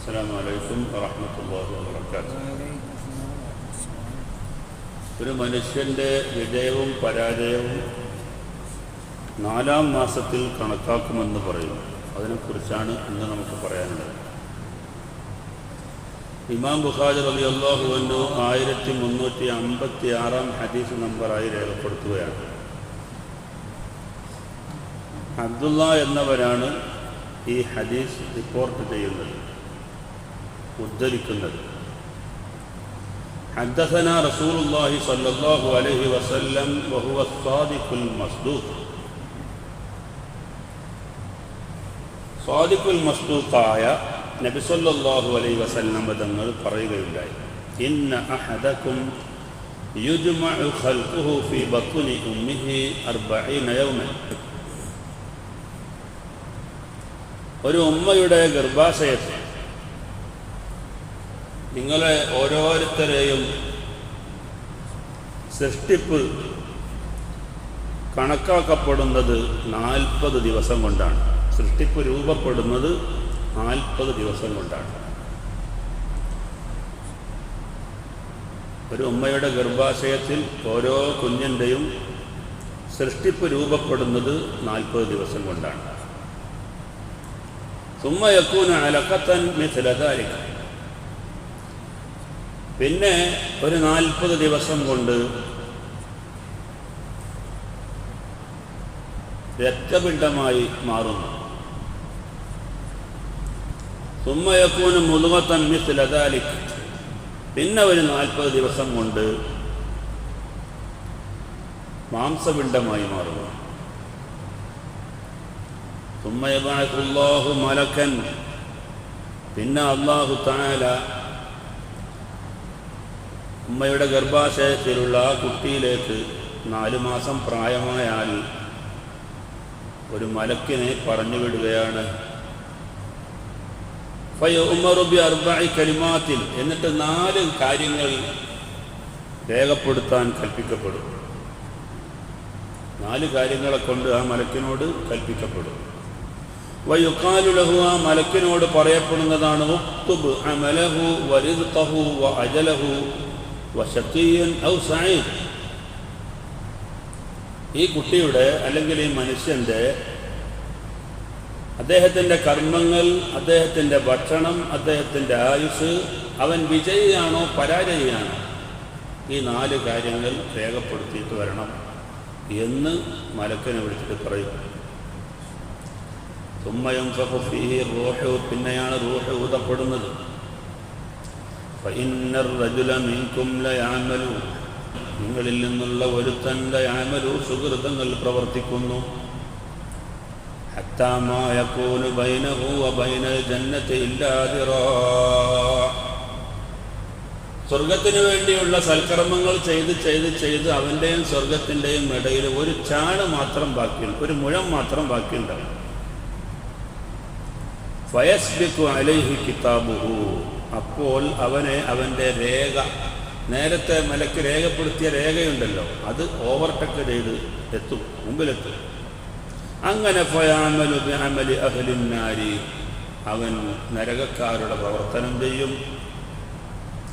അസ്സാം അലൈക്കും വറഹമത്തല്ലാഹി വാബർക്കാത്തു ഒരു മനുഷ്യന്റെ വിജയവും പരാജയവും നാലാം മാസത്തിൽ കണക്കാക്കുമെന്ന് പറയുന്നു. അതിനെക്കുറിച്ചാണ് ഇന്ന് നമുക്ക് പറയാനുള്ളത്. ഇമാം ബുഖാജ് അലി അള്ളാഹുവിന്റെ ആയിരത്തി മുന്നൂറ്റി അമ്പത്തി ആറാം ഹദീസ് നമ്പറായി രേഖപ്പെടുത്തുകയാണ്. അബ്ദുള്ള എന്നവരാണ് ഈ ഹദീസ് റിപ്പോർട്ട് ചെയ്യുന്നത്. ഉദ്ധരിക്കുന്നത് حدثنا رسول الله صلى الله عليه وسلم وهو الصادق المصدوق സാദിഖുൽ മസ്തൂഖായ നബി സല്ലല്ലാഹു അലൈഹി വസല്ലം തങ്ങൾ പറയുകയുണ്ടായി ഇന്ന അഹദക്കും യുജ്മഉ ഖൽഖുഹു ഫീ ബത്നി ഉമ്മിഹി 40 യൗമൻ ഒരു ഉമ്മയുടെ ഗർഭാശയത്തിൽ നിങ്ങളെ ഓരോരുത്തരെയും സൃഷ്ടിപ്പ് കണക്കാക്കപ്പെടുന്നത് നാൽപ്പത് ദിവസം കൊണ്ടാണ്. സൃഷ്ടിപ്പ് രൂപപ്പെടുന്നത് നാൽപ്പത് ദിവസം കൊണ്ടാണ്. ഒരു ഉമ്മയുടെ ഗർഭാശയത്തിൽ ഓരോ കുഞ്ഞിന്റെയും സൃഷ്ടിപ്പ് രൂപപ്പെടുന്നത് നാൽപ്പത് ദിവസം കൊണ്ടാണ്. സുമ്മയക്കൂന അലക്കത്തൻ മിഥിലതാരിക്ക പിന്നെ ഒരു നാൽപ്പത് ദിവസം കൊണ്ട് രക്തപിണ്ഡമായി മാറുന്നു. സുമ്മയക്കൂന് മിസ് ലതാലിക് പിന്നെ ഒരു നാൽപ്പത് ദിവസം കൊണ്ട് മാംസപിണ്ഡമായി മാറുന്നു. സുമ്മയബാഹു മലക്കൻ. പിന്നെ അള്ളാഹു താല ഉമ്മയുടെ ഗർഭാശയത്തിലുള്ള കുട്ടിയിലേക്ക് നാലു മാസം പ്രായമായാൽ ഒരു മലക്കിനെ പറഞ്ഞു വിടുകയാണ്. അർബായി കലിമാത്തിൽ എന്നിട്ട് നാല് കാര്യങ്ങൾ രേഖപ്പെടുത്താൻ കൽപ്പിക്കപ്പെടും. നാല് കാര്യങ്ങളെ കൊണ്ട് ആ മലക്കിനോട് കൽപ്പിക്കപ്പെടും. വയുക്കാലുലഹു ആ മലക്കിനോട് പറയപ്പെടുന്നതാണ് ഉക്തുബ് അമലഹു വരിദ്ഹു വ അജലഹു വശത്തീയൻ ഔ സായി ഈ കുട്ടിയുടെ അല്ലെങ്കിൽ ഈ മനുഷ്യന്റെ അദ്ദേഹത്തിന്റെ കർമ്മങ്ങൾ അദ്ദേഹത്തിന്റെ ഭക്ഷണം അദ്ദേഹത്തിന്റെ ആയുസ് അവൻ വിജയിയാണോ പരാജയിയാണോ ഈ നാല് കാര്യങ്ങൾ രേഖപ്പെടുത്തിയിട്ട് വരണം എന്ന് മലക്കനെ വിളിച്ചിട്ട് പറയും. തുമ്മയും ഫീഹി റൂഹ് പിന്നെയാണ് റൂഹ് ഊതപ്പെടുന്നത്. നിങ്ങളിൽ നിന്നുള്ള ഒരുത്തന്റെ ആമലു സുഹൃതങ്ങൾ പ്രവർത്തിക്കുന്നു. സ്വർഗത്തിന് വേണ്ടിയുള്ള സൽക്കർമ്മങ്ങൾ ചെയ്ത് ചെയ്ത് ചെയ്ത് അവന്റെയും സ്വർഗത്തിന്റെയും ഇടയിൽ ഒരു ചാണ് മാത്രം ബാക്കിയുണ്ട് ഒരു മുഴം മാത്രം ബാക്കിയുണ്ടാവും ഫയസ്ബിക്കു അലൈഹി കിതാബുഹു. അപ്പോൾ അവനെ അവന്റെ രേഖ നേരത്തെ മലക്ക് രേഖപ്പെടുത്തിയ രേഖയുണ്ടല്ലോ അത് ഓവർടേക്ക് ചെയ്ത് എത്തും മുമ്പിലെത്തും. അങ്ങനെ അഹ്ലിന്നാരി അവൻ നരകക്കാരുടെ പ്രവർത്തനം ചെയ്യും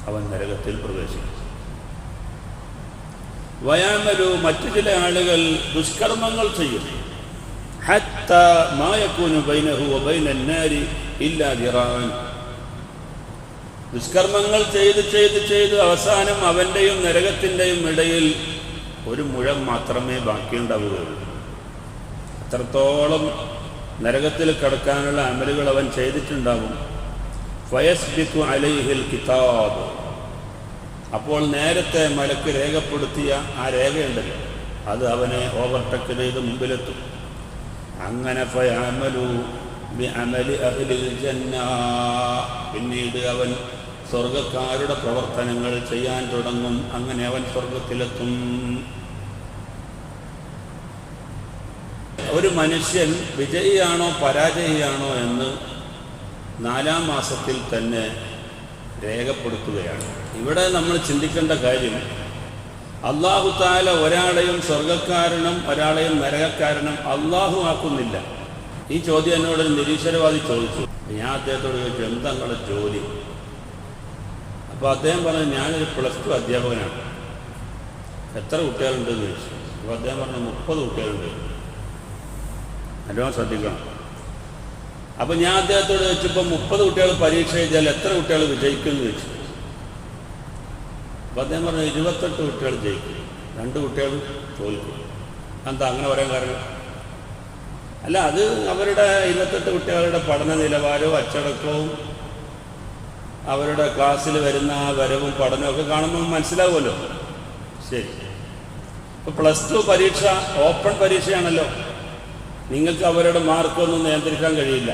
അവൻ നരകത്തിൽ പ്രവേശിക്കും. വയാമലു മറ്റു ചില ആളുകൾ ദുഷ്കർമ്മങ്ങൾ ചെയ്യും. ഹത്ത മായക്കൂനു ബൈനഹു ബൈനന്നാരി ഇല്ലാ ദിറാൻ. ദുഷ്കർമ്മങ്ങൾ ചെയ്ത് ചെയ്ത് ചെയ്ത് അവസാനം അവന്റെയും നരകത്തിന്റെയും ഇടയിൽ ഒരു മുഴം മാത്രമേ ബാക്കിയുണ്ടാവുകയുള്ളൂ. അത്രത്തോളം നരകത്തിൽ കടക്കാനുള്ള അമലുകൾ അവൻ ചെയ്തിട്ടുണ്ടാവും. ഫയസ്ബിക്കു അലൈഹിൽ കിതാബ്. അപ്പോൾ നേരത്തെ മലക്ക് രേഖപ്പെടുത്തിയ ആ രേഖയുണ്ടല്ലോ അത് അവനെ ഓവർടേക്ക് ചെയ്ത് മുമ്പിലെത്തും. അങ്ങനെ ഫയാമലു പിന്നീട് അവൻ സ്വർഗക്കാരുടെ പ്രവർത്തനങ്ങൾ ചെയ്യാൻ തുടങ്ങും. അങ്ങനെ അവൻ സ്വർഗത്തിലെത്തും ഒരു മനുഷ്യൻ വിജയിയാണോ പരാജയിയാണോ എന്ന് നാലാം മാസത്തിൽ തന്നെ രേഖപ്പെടുത്തുകയാണ്. ഇവിടെ നമ്മൾ ചിന്തിക്കേണ്ട കാര്യം അള്ളാഹു താല ഒരാളെയും സ്വർഗക്കാരനും ഒരാളെയും നരകക്കാരനും അള്ളാഹു ആക്കുന്നില്ല. ഈ ചോദ്യം എന്നോട് ഒരു നിരീശ്വരവാദി ചോദിച്ചു. ഞാൻ അദ്ദേഹത്തോട് ചോദിച്ചു എന്താ നിങ്ങളുടെ ജോലി? അപ്പോൾ അദ്ദേഹം പറഞ്ഞു ഞാനൊരു പ്ലസ് ടു അധ്യാപകനാണ്. എത്ര കുട്ടികളുണ്ട്? എന്ന് ചോദിച്ചു. അപ്പോൾ അദ്ദേഹം പറഞ്ഞു മുപ്പത് കുട്ടികളുണ്ട്. നല്ലോണം ശ്രദ്ധിക്കണം. അപ്പോൾ ഞാൻ അദ്ദേഹത്തോട് ചോദിച്ചപ്പോൾ മുപ്പത് കുട്ടികൾ പരീക്ഷ എഴുതിയാൽ എത്ര കുട്ടികൾ വിജയിക്കും? എന്ന് ചോദിച്ചു. അപ്പോൾ അദ്ദേഹം പറഞ്ഞു ഇരുപത്തെട്ട് കുട്ടികൾ ജയിക്കും. രണ്ട് കുട്ടികൾ തോൽക്കും. എന്താ അങ്ങനെ പറയാൻ കാരണം? അല്ല അത് അവരുടെ ഇന്നത്തെ കുട്ടികളുടെ പഠന നിലവാരവും അച്ചടക്കവും അവരുടെ ക്ലാസ്സിൽ വരുന്ന വരവും ഒക്കെ കാണുമ്പോൾ മനസ്സിലാവുമല്ലോ. ശരി. ഇപ്പോൾ പ്ലസ് ടു പരീക്ഷ ഓപ്പൺ പരീക്ഷയാണല്ലോ. നിങ്ങൾക്ക് അവരുടെ മാർക്കൊന്നും നിയന്ത്രിക്കാൻ കഴിയില്ല.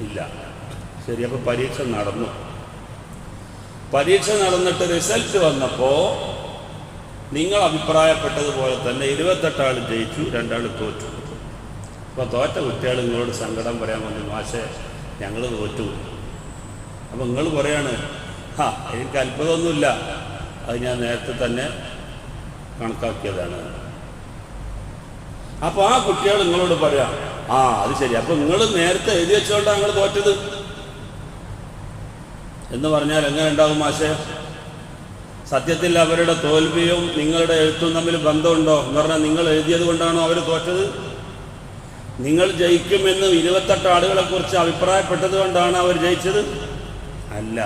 ഇല്ല. ശരി അപ്പോൾ പരീക്ഷ നടന്നു. പരീക്ഷ നടന്നിട്ട് റിസൾട്ട് വന്നപ്പോൾ നിങ്ങൾ അഭിപ്രായപ്പെട്ടതുപോലെ തന്നെ ഇരുപത്തെട്ടാൾ ജയിച്ചു രണ്ടാൾ തോറ്റു. അപ്പോൾ തോറ്റ കുട്ടികൾ നിങ്ങളോട് സങ്കടം പറയാൻ വന്നു. മാഷെ ഞങ്ങൾ തോറ്റു. അപ്പോൾ നിങ്ങൾ പറയാണ് ആ എനിക്ക് അത്ഭുതമൊന്നുമില്ല. അത് ഞാൻ നേരത്തെ തന്നെ കണക്കാക്കിയതാണ്. അപ്പോൾ ആ കുട്ടികൾ നിങ്ങളോട് പറയാം ആ അത് ശരി. അപ്പോൾ നിങ്ങൾ നേരത്തെ എഴുതി വെച്ചുകൊണ്ടാണ് നിങ്ങൾ തോറ്റത്? എന്ന് പറഞ്ഞാൽ എങ്ങനെ ഉണ്ടാകും മാഷെ? സത്യത്തിൽ അവരുടെ തോൽവിയും നിങ്ങളുടെ എഴുത്തും തമ്മിൽ ബന്ധമുണ്ടോ? എന്ന് പറഞ്ഞാൽ നിങ്ങൾ എഴുതിയത് കൊണ്ടാണോ അവർ തോറ്റത്? നിങ്ങൾ ജയിക്കുമെന്ന് ഇരുപത്തെട്ട് ആളുകളെ കുറിച്ച് അഭിപ്രായപ്പെട്ടത് കൊണ്ടാണ് അവർ ജയിച്ചത്? അല്ല.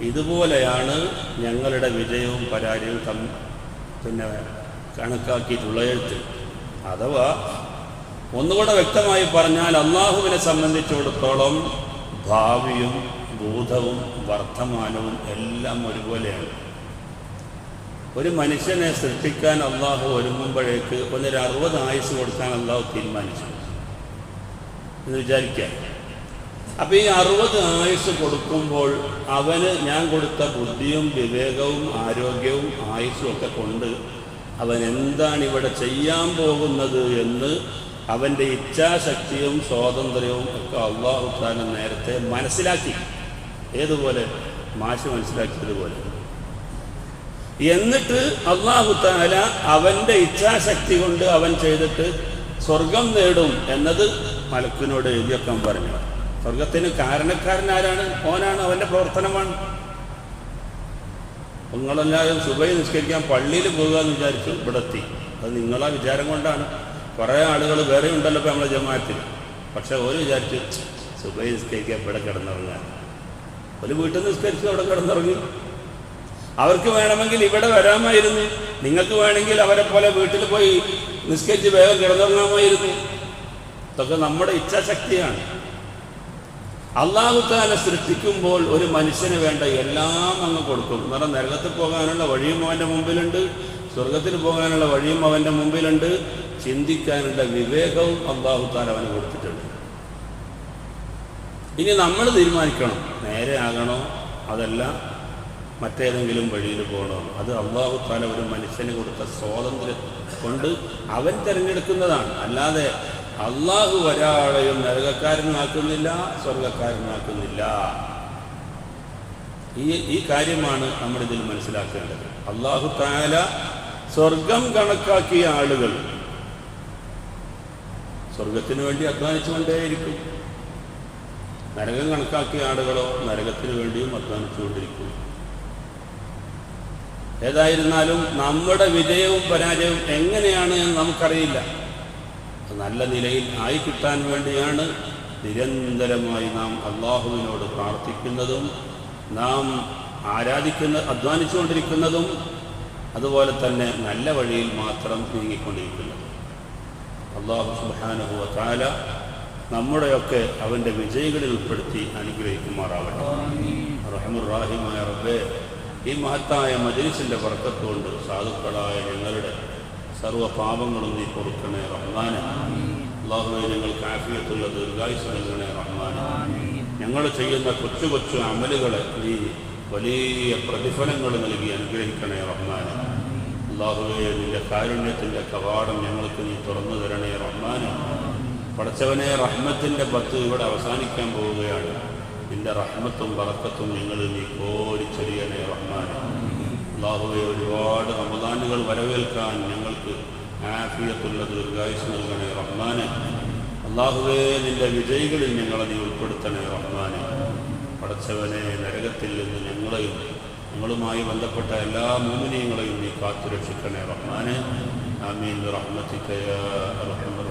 ഇതുപോലെയാണ് ഞങ്ങളുടെ വിജയവും പരാജയവും തം പിന്നെ കണക്കാക്കിയിട്ടുള്ള എഴുത്ത് അഥവാ ഒന്നുകൂടെ വ്യക്തമായി പറഞ്ഞാൽ അള്ളാഹുവിനെ സംബന്ധിച്ചിടത്തോളം ഭാവിയും ഭൂതവും വർത്തമാനവും എല്ലാം ഒരുപോലെയാണ്. ഒരു മനുഷ്യനെ സൃഷ്ടിക്കാൻ അള്ളാഹു ഒരുങ്ങുമ്പോഴേക്ക് ഒന്നൊരു അറുപത് ആയുസ് കൊടുക്കാൻ അള്ളാഹു തീരുമാനിച്ചു. എന്ന് വിചാരിക്കാം അപ്പം ഈ അറുപത് ആയുസ് കൊടുക്കുമ്പോൾ അവന് ഞാൻ കൊടുത്ത ബുദ്ധിയും വിവേകവും ആരോഗ്യവും ആയുസ്സും ഒക്കെ കൊണ്ട് അവൻ എന്താണ് ഇവിടെ ചെയ്യാൻ പോകുന്നത് എന്ന് അവന്റെ ഇച്ഛാശക്തിയും സ്വാതന്ത്ര്യവും ഒക്കെ അള്ളാഹു താനും നേരത്തെ മനസ്സിലാക്കി. ഏതുപോലെ? മാഷ് മനസ്സിലാക്കിയതുപോലെ. എന്നിട്ട് അള്ളാഹു താല അവന്റെ ഇച്ഛാശക്തി കൊണ്ട് അവൻ ചെയ്തിട്ട് സ്വർഗം നേടും എന്നത് മലക്കിനോട് എഴുതിയൊക്കാൻ പറഞ്ഞു. സ്വർഗത്തിന് കാരണക്കാരൻ ആരാണ്? ഓനാണ് അവന്റെ പ്രവർത്തനമാണ്. നിങ്ങളെല്ലാവരും സുബൈ നിസ്കരിക്കാൻ പള്ളിയിൽ പോകുക എന്ന് വിചാരിച്ചു ഇവിടെ എത്തി. അത് നിങ്ങളാ വിചാരം കൊണ്ടാണ്. കുറേ ആളുകൾ വേറെ ഉണ്ടല്ലോ ഇപ്പോൾ നമ്മളെ ജമാഅത്തിൽ. പക്ഷേ ഒരു വിചാരിച്ചു സുബൈ നിസ്കരിക്കാൻ ഇവിടെ കിടന്നുറങ്ങാൻ. ഒരു വീട്ടിൽ നിസ്കരിച്ചു അവിടെ കിടന്നുറങ്ങി. അവർക്ക് വേണമെങ്കിൽ ഇവിടെ വരാമായിരുന്നു. നിങ്ങൾക്ക് വേണമെങ്കിൽ അവരെ പോലെ വീട്ടിൽ പോയി നിസ്കരിച്ച് വേഗം കിടന്നുറങ്ങാമായിരുന്നു. ഇതൊക്കെ നമ്മുടെ ഇച്ഛാശക്തിയാണ്. അള്ളാഹുത്താനെ സൃഷ്ടിക്കുമ്പോൾ ഒരു മനുഷ്യന് വേണ്ട എല്ലാം അങ്ങ് കൊടുക്കും. എന്ന് നരകത്തിൽ പോകാനുള്ള വഴിയും അവന്റെ മുമ്പിലുണ്ട് സ്വർഗത്തിൽ പോകാനുള്ള വഴിയും അവന്റെ മുമ്പിലുണ്ട്. ചിന്തിക്കാനുള്ള വിവേകവും അള്ളാഹുത്താല അവന് കൊടുത്തിട്ടുണ്ട്. ഇനി നമ്മൾ തീരുമാനിക്കണം. നേരെ ആകണോ? അതല്ല. മറ്റേതെങ്കിലും വഴിയിൽ പോകണോ? അത് അള്ളാഹു താല ഒരു മനുഷ്യന് കൊടുത്ത സ്വാതന്ത്ര്യം കൊണ്ട് അവൻ തിരഞ്ഞെടുക്കുന്നതാണ്. അല്ലാതെ അള്ളാഹു ഒരാളെയും നരകക്കാരനാക്കുന്നില്ല സ്വർഗക്കാരനാക്കുന്നില്ല ഈ ഈ കാര്യമാണ് നമ്മൾ ഇതിൽ മനസ്സിലാക്കേണ്ടത്. അള്ളാഹു താല സ്വർഗം കണക്കാക്കിയ ആളുകൾ സ്വർഗത്തിന് വേണ്ടി അധ്വാനിച്ചുകൊണ്ടേയിരിക്കും. നരകം കണക്കാക്കിയ ആളുകളോ നരകത്തിന് വേണ്ടിയും അധ്വാനിച്ചുകൊണ്ടിരിക്കും. ഏതായിരുന്നാലും നമ്മുടെ വിജയവും പരാജയവും എങ്ങനെയാണ് എന്ന് നമുക്കറിയില്ല. നല്ല നിലയിൽ ആയി കിട്ടാൻ വേണ്ടിയാണ് നിരന്തരമായി നാം അള്ളാഹുവിനോട് പ്രാർത്ഥിക്കുന്നതും നാം ആരാധിക്കുന്ന അധ്വാനിച്ചുകൊണ്ടിരിക്കുന്നതും അതുപോലെ തന്നെ നല്ല വഴിയിൽ മാത്രം നീങ്ങിക്കൊണ്ടിരിക്കുന്നതും. അള്ളാഹു സുബാനുഭവ താല നമ്മുടെയൊക്കെ അവന്റെ വിജയികളിൽ ഉൾപ്പെടുത്തി അനുഗ്രഹിക്കുമാറാവട്ടെ. റഹമുറാഹിമായ റബ്ബെ. ഈ മഹത്തായ മജീസിന്റെ വർക്കത്തുകൊണ്ട് സാധുക്കളായ ഞങ്ങളുടെ സർവ പാപങ്ങളും നീ പൊറുക്കണേ റഹ്മാനെ. അള്ളാഹുവെ ഞങ്ങൾ കാഫിയത്തുള്ള ദീർഘായുസ് നൽകണേ റഹ്മാനെ. ഞങ്ങൾ ചെയ്യുന്ന കൊച്ചു കൊച്ചു അമലുകളെ നീ വലിയ പ്രതിഫലങ്ങൾ നൽകി അനുഗ്രഹിക്കണേ റഹ്മാനെ. അള്ളാഹുവെ നിന്റെ കാരുണ്യത്തിന്റെ കവാടം ഞങ്ങൾക്ക് നീ തുറന്നു തരണേ റഹ്മാനെ. പടച്ചവനെ റഹ്മത്തിന്റെ പത്ത് ഇവിടെ അവസാനിക്കാൻ പോവുകയാണ്. നിന്റെ റഹ്മത്തും വറക്കത്തും നിങ്ങൾ നീ കോരിച്ചെറിയണേ റഹ്മാൻ അള്ളാഹുവെ ഒരുപാട് റമദാനുകൾ വരവേൽക്കാൻ ഞങ്ങൾക്ക് ആഫിയത്തുള്ള ദീർഘായുസ് നൽകണേ റഹ്മാന്. അള്ളാഹുവെ നിന്റെ വിജയികളിൽ ഞങ്ങളെ നീ ഉൾപ്പെടുത്തണേ റഹ്മാനെ. പടച്ചവനെ നരകത്തിൽ നിന്ന് ഞങ്ങളെയും ഞങ്ങളുമായി ബന്ധപ്പെട്ട എല്ലാ മോമിനിയങ്ങളെയും നീ കാത്തുരക്ഷിക്കണേ റഹ്മാന്. ആമീൻ. റഹ്മത്തിക്കയ റഹ്മർ